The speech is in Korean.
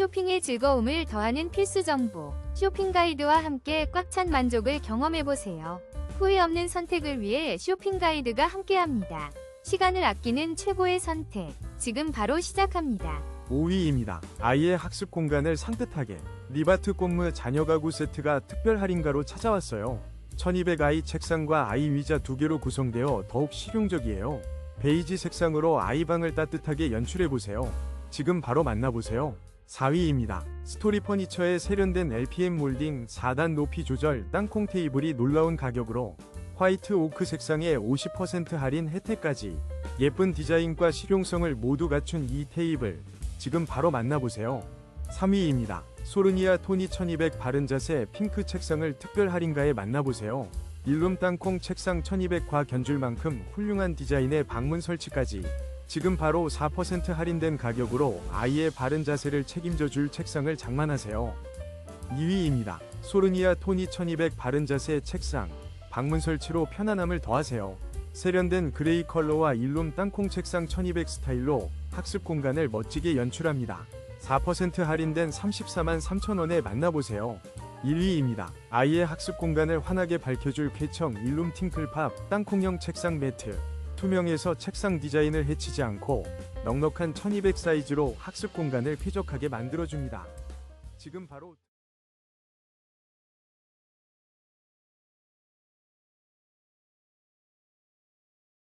쇼핑의 즐거움을 더하는 필수 정보. 쇼핑 가이드와 함께 꽉 찬 만족을 경험해보세요. 후회 없는 선택을 위해 쇼핑 가이드가 함께합니다. 시간을 아끼는 최고의 선택. 지금 바로 시작합니다. 5위입니다. 아이의 학습 공간을 산뜻하게 리바트 꽃무 자녀 가구 세트가 특별 할인가로 찾아왔어요. 1200 아이 책상과 아이 의자 두 개로 구성되어 더욱 실용적이에요. 베이지 색상으로 아이 방을 따뜻하게 연출해보세요. 지금 바로 만나보세요. 4위입니다. 스토리 퍼니처의 세련된 LPM 몰딩 4단 높이 조절 땅콩 테이블이 놀라운 가격으로 화이트 오크 색상에 50% 할인 혜택까지 예쁜 디자인과 실용성을 모두 갖춘 이 테이블 지금 바로 만나보세요. 3위입니다. 소르니아 토니 1200 바른 자세 핑크 책상을 특별 할인가에 만나보세요. 일룸 땅콩 책상 1200과 견줄 만큼 훌륭한 디자인의 방문 설치까지 지금 바로 4% 할인된 가격으로 아이의 바른 자세를 책임져 줄 책상을 장만하세요. 2위입니다. 소르니아 토니 1200 바른 자세 책상 방문 설치로 편안함을 더하세요. 세련된 그레이 컬러와 일룸 땅콩 책상 1200 스타일로 학습 공간을 멋지게 연출합니다. 4% 할인된 34만 3천원에 만나보세요. 1위입니다. 아이의 학습 공간을 환하게 밝혀줄 쾌청 일룸 팅클팝 땅콩형 책상 매트. 투명해서 책상 디자인을 해치지 않고 넉넉한 1200 사이즈로 학습 공간을 쾌적하게 만들어줍니다. 지금 바로